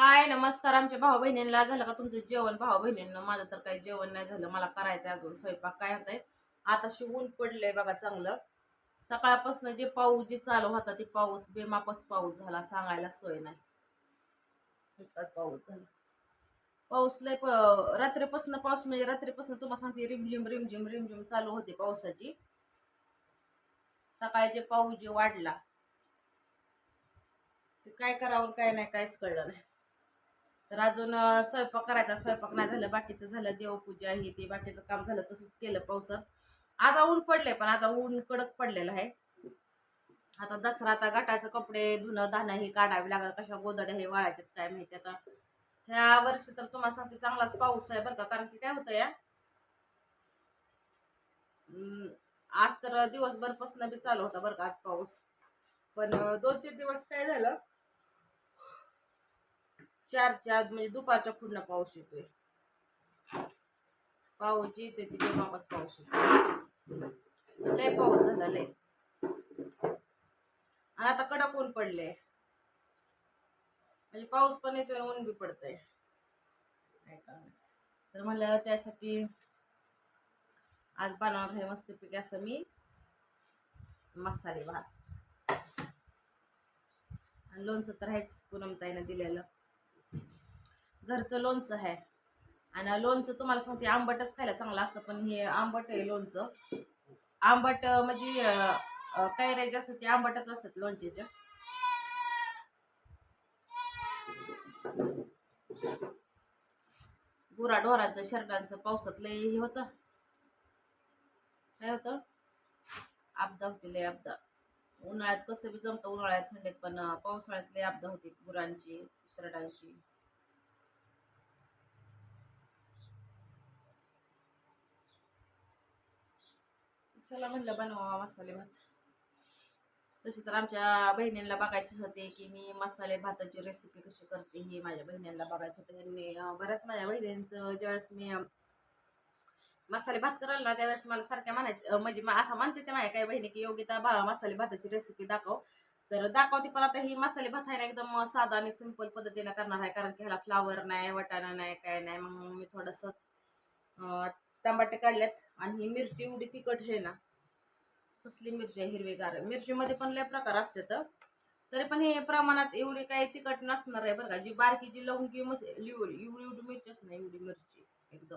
हाय नमस्कार. आमच्या भाऊ बहिणींना झालं का तुमचं जेवण? भाऊ बहिणींना माझं तर काही जेवण नाही झालं. मला करायचं आहे अजून स्वयंपाक. काय होतंय? आता ऊन पडलंय बघा चांगलं. सकाळपासून जे पाऊस जे चालू होता ते पाऊस बेमापस पाऊस झाला सांगायला सोय नाही. पाऊस झाला. पाऊस लय प रात्रीपासून पाऊस म्हणजे रात्रीपासून तुम्हाला सांगते रिमझिम रिमझिम रिमझिम चालू होते पावसाची. सकाळचे पाऊस जे वाढला ते काय करावं काय नाही काहीच कळलं नाही. तर अजून स्वयंपाक करायचा स्वयंपाक नाही झालं बाकीचं झालं देवपूजा हे ते बाकीचं काम झालं तसंच केलं पावसात. आता ऊन पडले पण आता ऊन कडक पडलेलं आहे. आता दसरा आता गटाचं कपडे धुणं धाणं हे काढावे लागलं कशा गोदड्या हे वाळायचे काय माहिती आता. ह्या वर्षी तर तुम्हाला सांगते चांगलाच पाऊस आहे बरं का कारण की काय होतं या आज तर दिवसभरपासून बी चालू होता बरं का आज पाऊस. पण दोन तीन दिवस काय झालं चारच्या आत म्हणजे दुपारच्या पुढनं पाऊस येतोय. पाऊस येते तिथे वापस पाऊस येतो. लय पाऊस झाला लय. आणि आता कडक ऊन पडले म्हणजे पाऊस पण येतोय ऊन बी पडतंय. तर मला त्यासाठी आज बनवणार आहे मस्तपैकी असं मी मसाले भात. आणि लोणचं तर आहेच पूनमताईनं दिलेलं. घरचं लोणचं आहे. आणि लोणचं तुम्हाला सांगते आंबटच खायला चांगलं असतं पण हे आंबट आहे लोणचं. आंबट म्हणजे काय अं, कैऱ्या जे असतात ते आंबटच असतात लोणचेच्या गुरा ढोरांचं शर्टांचं पावसात लय हे होतं. काय होतं? आपदा होते लय आपदा. उन्हाळ्यात कसं बी जमतं उन्हाळ्यात थंडीत पण अं, पावसाळ्यात आपदा होती गुरांची शरडांची चला म्हणलं बनवा मसाले भात. तशी तर आमच्या बहिणींना बघायचेच होते की मी मसाले भाताची रेसिपी कशी करते ही माझ्या बहिणींना बघायचं होतं. यांनी बऱ्याच माझ्या बहिणींचं ज्यावेळेस मी मसाले भात करायला ना त्यावेळेस मला सारख्या म्हणायचं म्हणजे असं म्हणते ते माझ्या काही बहिणी की योगिता भा मसाले भाताची रेसिपी दाखव. तर दाखवते पण आता ही मसाले भात आहे ना एकदम साधा आणि सिंपल पद्धतीने करणार आहे कारण की ह्याला फ्लावर नाही वटाणा नाही काय नाही मग मी थोडंसंच टमाटे काढलेत आणि ही मिरची एवढी तिखट आहे ना कसली मिरची आहे हिरवीगार. मिरचीमध्ये पण लय प्रकार असतात तरी पण हे प्रमाणात एवढी काही तिखट नसणार आहे बरं का. जी बारकी जी लवंगी मस एवढी एवढी मिरची असणार एवढी मिरची एकदम.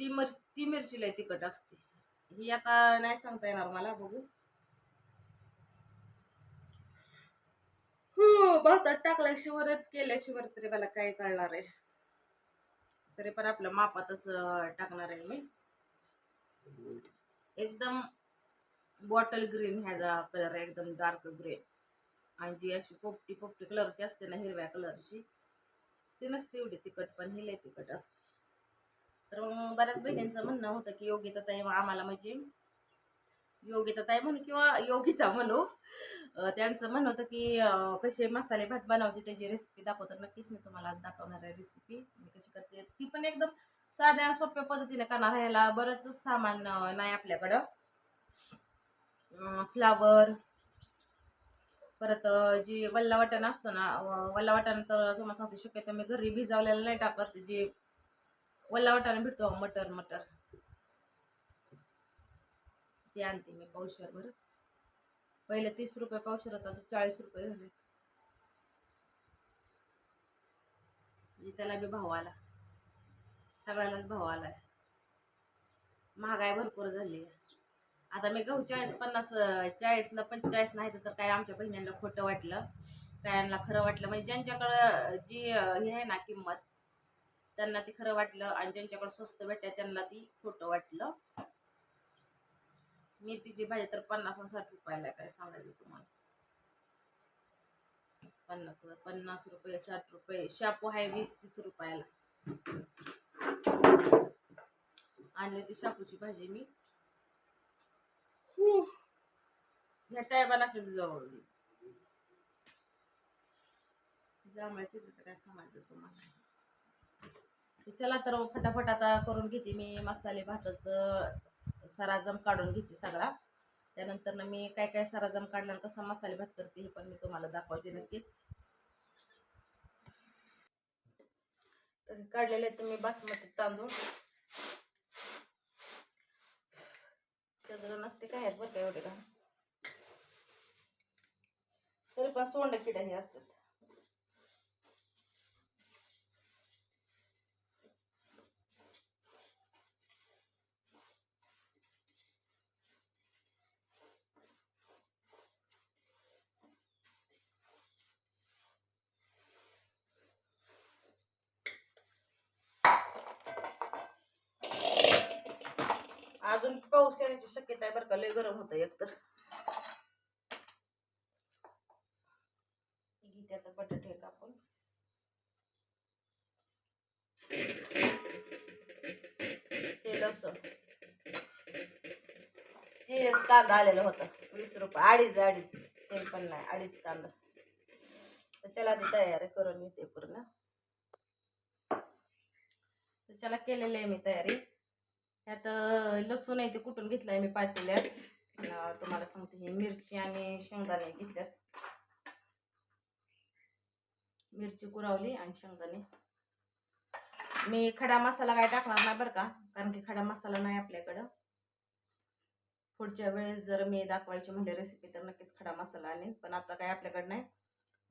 ती मिर ती मिरची लय तिखट असते. ही आता नाही सांगता येणार मला बघू. हो भातात टाकल्याशिवाय केल्याशिवाय तरी मला काय कळणार आहे. तरी पण आपलं मापातच टाकणार आहे मी. एकदम बॉटल ग्रीन ह्याचा कलर आहे एकदम डार्क ग्रीन. आणि जी अशी पोपटी पोपटी कलरची असते ना हिरव्या कलरची ती नसते एवढी तिखट पण ही लय तिखट असते. तर मग बऱ्याच बहिणींचं म्हणणं होतं की योगिता ताई आम्हाला म्हणजे योगिता ताई म्हणू किंवा योगिता म्हणू. त्यांचं म्हणणं होतं की कसे मसाले भात बनवते त्याची रेसिपी दाखवतात नक्कीच मी तुम्हाला आज दाखवणार आहे रेसिपी मी कशी करते ती पण एकदम साध्या सोप्या पद्धतीने करणार ह्याला बरंच सामान नाही आपल्याकडं. फ्लावर परत जी वल्ला वाटण असतो ना वल्ला वाटण तर तुम्हाला सांगते शक्यतो मी घरी भिजवलेलं नाही टाकत. जे वल्ला वाटाणा भेटतो मटर मटर. ते आणते मी पावशर भर. पहिले तीस रुपये पावशर होता तर चाळीस रुपये झाले. म्हणजे त्याला बी भाव आला. सगळ्यालाच भाव आलाय. महागाई भरपूर झाली आहे. आता मी गहू चाळीस पन्नास चाळीसला पंचेचाळीस नाही तर काय आमच्या बहिणींना खोटं वाटलं. कायांना खरं वाटलं? म्हणजे ज्यांच्याकडं जी हे आहे ना किंमत त्यांना ती खरं वाटलं आणि ज्यांच्याकडं स्वस्त भेटते त्यांना ती खोटं वाटलं. मेथीची भाजी तर पन्नास साठ रुपयाला काय सांगायचं तुम्हाला? पन्नास पन्नास रुपये साठ रुपये शापू आहे वीस तीस रुपयाला. आणली ती शापूची भाजी मी. ह्या टायमाला अशीच जवळ जांभळाची तर काय सांगायचं तुम्हाला? चला तर फटाफट आता करून घेते मी मसाले भाताचं सराजम काढून घेते सगळा. त्यानंतर ना मी काय काय सराजम काढणार कसा मसाले भात करते हे पण मी तुम्हाला दाखवते नक्कीच. काढलेले आहेत मी बासमती तांदूळ. नसते काय आहेत बरं काय एवढे का? तरी पण सोंड किड्या हे असतात. अजून पाऊस येण्याची शक्यता आहे बरं का लय गरम होतं एकतर घेते आता बटाटे कापून तेल असं तेच कांदा आलेलं होतं वीस रुपये. अडीच अडीच. तेल पण नाही अडीच कांदा. तर चला ती तयारी करून येते पूर्ण. त्याच्याला केलेली केलेलं आहे मी तयारी. त्यात लसूण आहे ते कुठून घेतलं आहे मी पातेल्यात. तुम्हाला सांगते ही मिरची आणि शेंगदाणे घेतल्यात. मिरची कुरावली आणि शेंगदाणे. मी खडा मसाला काय टाकणार नाही बरं का कारण की खडा मसाला नाही आपल्याकडं. पुढच्या वेळेस जर मी दाखवायची म्हणजे रेसिपी तर नक्कीच खडा मसाला आणेन पण आता काय आपल्याकडं नाही.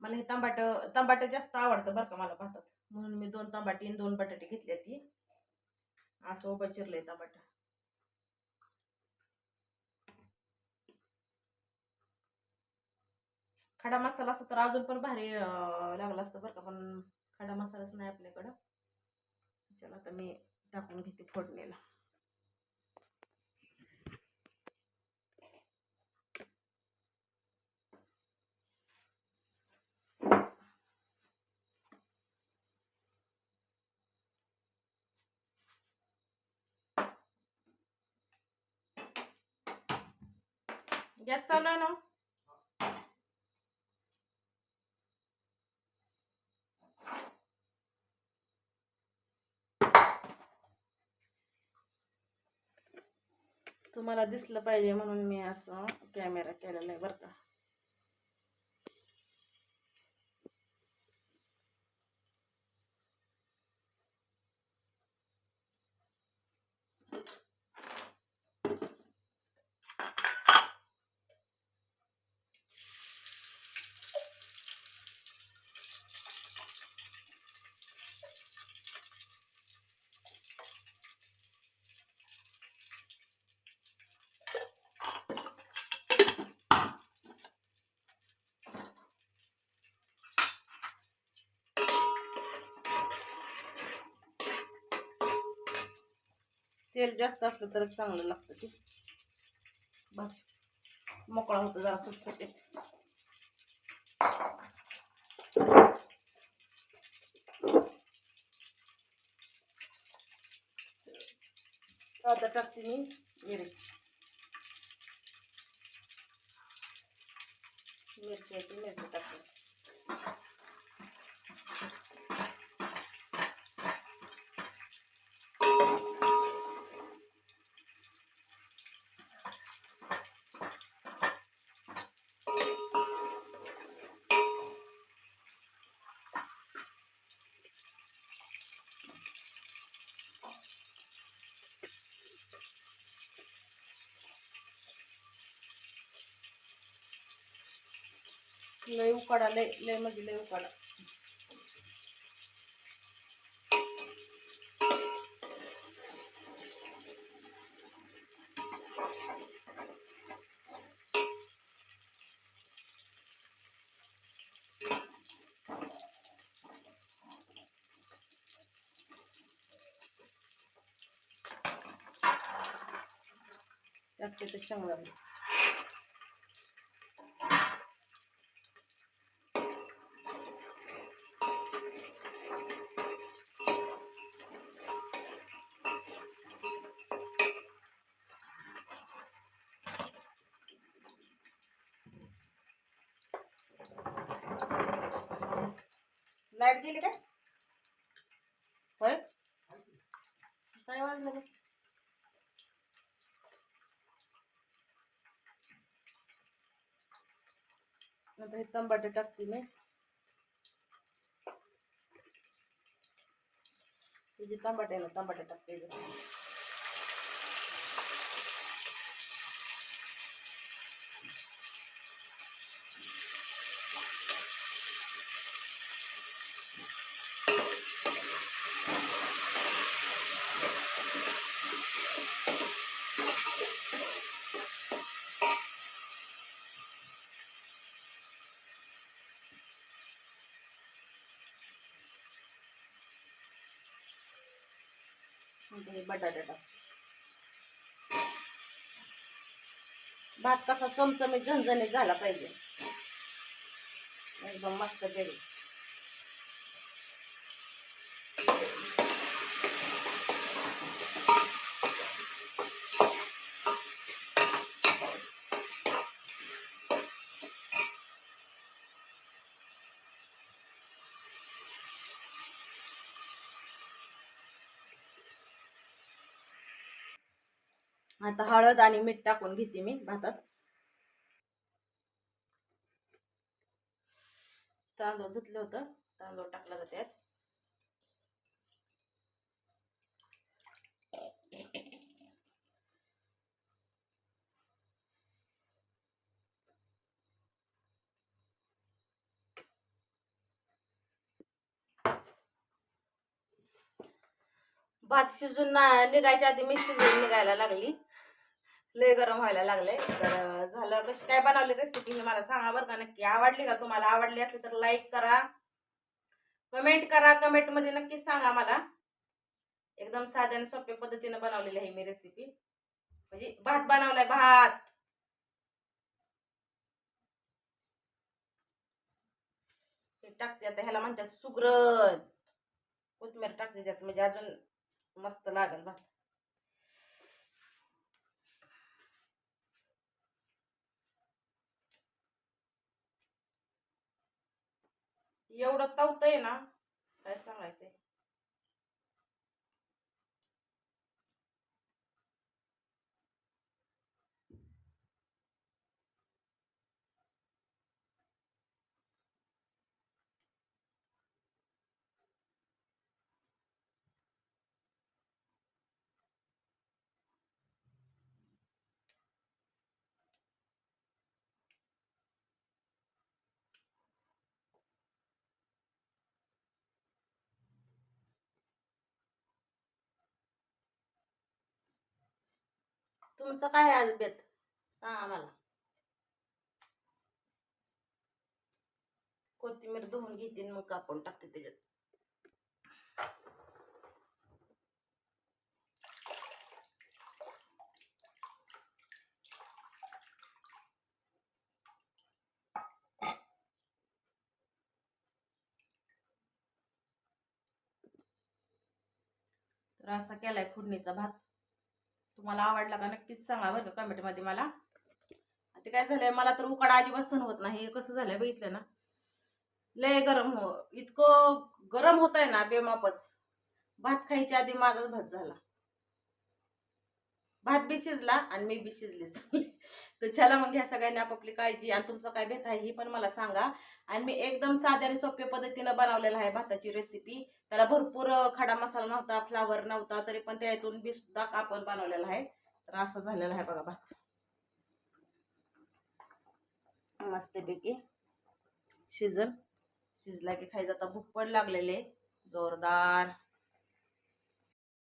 मला हे तांबाट तांबाट जास्त आवडतं बरं का मला भातात. म्हणून मी दोन तांबाटी आणि दोन बटाटे घेतले ती असं उभं चिरलंय तांबाट खडा मसाला असता तर अजून पण भारी लागला असतं बरं का पण खडा मसालाच नाही आपल्याकडं. चला आता मी टाकून घेते फोडणीला. गॅस चालू आहे ना? तुम्हाला दिसलं पाहिजे म्हणून मी असं कॅमेरा केलेला आहे बरं का. तेल जास्त असलं तरच चांगलं लागतं ते. भात मोकळा होतो जरा सुटसुटीत आता टाकते मी मिरची. मिरची आहे ती मिरची टाकते. लय उकाडा लय लय म्हणजे लय उकाडा. टाकते ते शेंगदाणे. लाइट गेली काय होय। काय वाजलं गं? आता हे टमाटे टाकते मी। तुझी टमाट्याला टमाटे टाकते हे टाक. भात कसा चमचमीत झणझणीत झाला पाहिजे. एकदम मस्त पेरी. आता हळद आणि मीठ टाकून घेते मी भातात. तांदूळ धुतलं होतं. तांदूळ टाकला जाते भात शिजून निघायच्या आधी मी शिजून निघायला लागली. लय गरम व्हायला लागले तर झालं कशी काय बनवली रेसिपी हे मला सांगा बरं का. नक्की आवडली का तुम्हाला? आवडली असली तर लाईक करा. कमेंट करा. कमेंटमध्ये नक्कीच सांगा मला. एकदम साध्या आणि सोप्या पद्धतीनं बनवलेली आहे मी रेसिपी म्हणजे भात बनवलाय भात. हे टाकते आता ह्याला म्हणतात सुगरण. कोथमीर टाकते त्यात म्हणजे अजून मस्त लागेल भात. एवढं तवतंय ना काय सांगायचंय? तुमचं काय अजबेत आज बेत सांगा मला कोथिंबीर धुवून घेते मग कापून टाकते त्याच्यात. तर असा केलाय फोडणीचा भात. तुम्हाला आवडला का? नक्कीच सांगा बरं का कमेंटमध्ये मला. ते काय झालंय मला तर उकाडा अजिबात सण होत नाही. हे कसं झालंय बघितलं ना? लय गरम हो इतकं गरम होत आहे ना बेमापच. भात खायच्या आधी माझाच भात झाला. भात बी शिजला आणि मी बी शिजले. तर चला मग ह्या सगळ्यांनी आपापली काळजी आणि तुमचं काय भेट आहे ही पण मला सांगा. आणि मी एकदम साध्या आणि सोप्या पद्धतीनं बनवलेला आहे भाताची रेसिपी त्याला भरपूर खडा मसाला नव्हता फ्लावर नव्हता तरी पण त्यातून बी सुद्धा आपण बनवलेला आहे. तर असं झालेलं आहे बघा भात. मस्तपैकी शिजल. शिजला की खायचं. आता भूक पण लागलेले जोरदार.